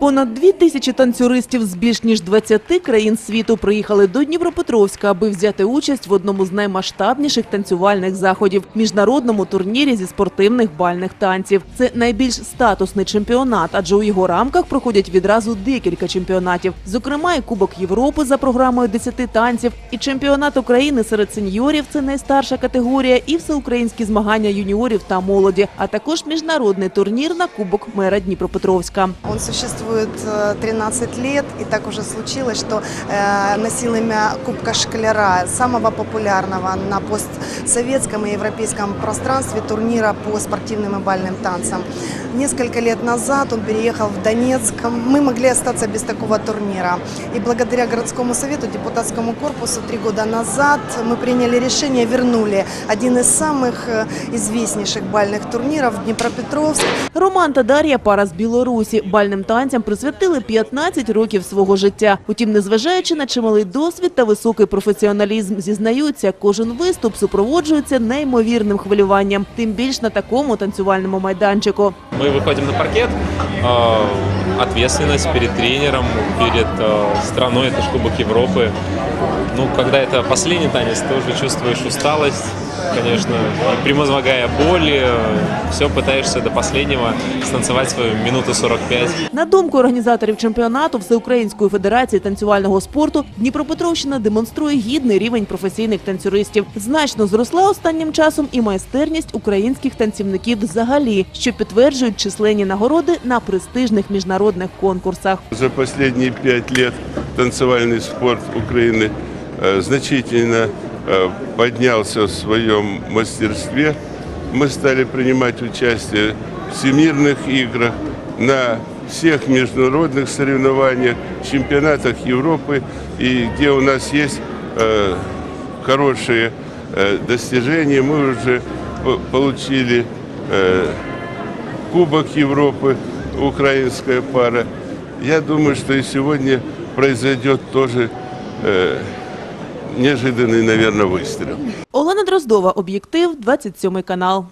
Понад дві тисячі танцюристів з більш ніж 20 країн світу приїхали до Дніпропетровська, аби взяти участь в одному з наймасштабніших танцювальних заходів – міжнародному турнірі зі спортивних бальних танців. Це найбільш статусний чемпіонат, адже у його рамках проходять відразу декілька чемпіонатів. Зокрема, і Кубок Європи за програмою 10 танців, і чемпіонат України серед сеньорів – це найстарша категорія, і всеукраїнські змагання юніорів та молоді, а також міжнародний турнір на Кубок мера Дніпропетровська. Он существует э, 13 лет, и так уже случилось, что э, носил имя Кубка Шкляра, самого популярного на постсоветском и европейском пространстве турнира по спортивным и бальным танцам. Несколько лет назад он переехал в Донецк. Мы могли остаться без такого турнира. И благодаря городскому совету, депутатскому корпусу три года назад мы приняли решение, вернули один из самых э, известнейших бальных турниров в Днепропетровск. Роман та Дар'я – пара з Білорусі. Бальним танцям присвятили 15 років свого життя. Утім, незважаючи на чималий досвід та високий професіоналізм, зізнаються, кожен виступ супроводжується неймовірним хвилюванням. Тим більш на такому танцювальному майданчику. Мы выходим на паркет, э, ответственность перед тренером, перед э, страной, это же Кубок Европы. Ну, когда это последний танец, тоже чувствуешь усталость, конечно, и превозмогая боли, все пытаешься до последнего станцевать свою минуту 45. На думку організаторів чемпіонату Всеукраїнської федерації танцювального спорту, Дніпропетровщина демонструє гідний рівень професійних танцюристів. Значно зросла останнім часом і майстерність українських танцівників взагалі, що підтверджують численні нагороди на престижних міжнародних конкурсах. За последние пять лет танцевальный спорт Украины э, значительно э, поднялся в своем мастерстве. Мы стали принимать участие в всемирных играх, на всех международных соревнованиях, чемпионатах Европы, и где у нас есть э, хорошие э, достижения. Мы уже по- получили э, Кубок Европы, украинская пара. Я думаю, что и сегодня произойдет тоже э, неожиданный, наверное, выстрел. Олена Дроздова, об'єктив, 27 канал.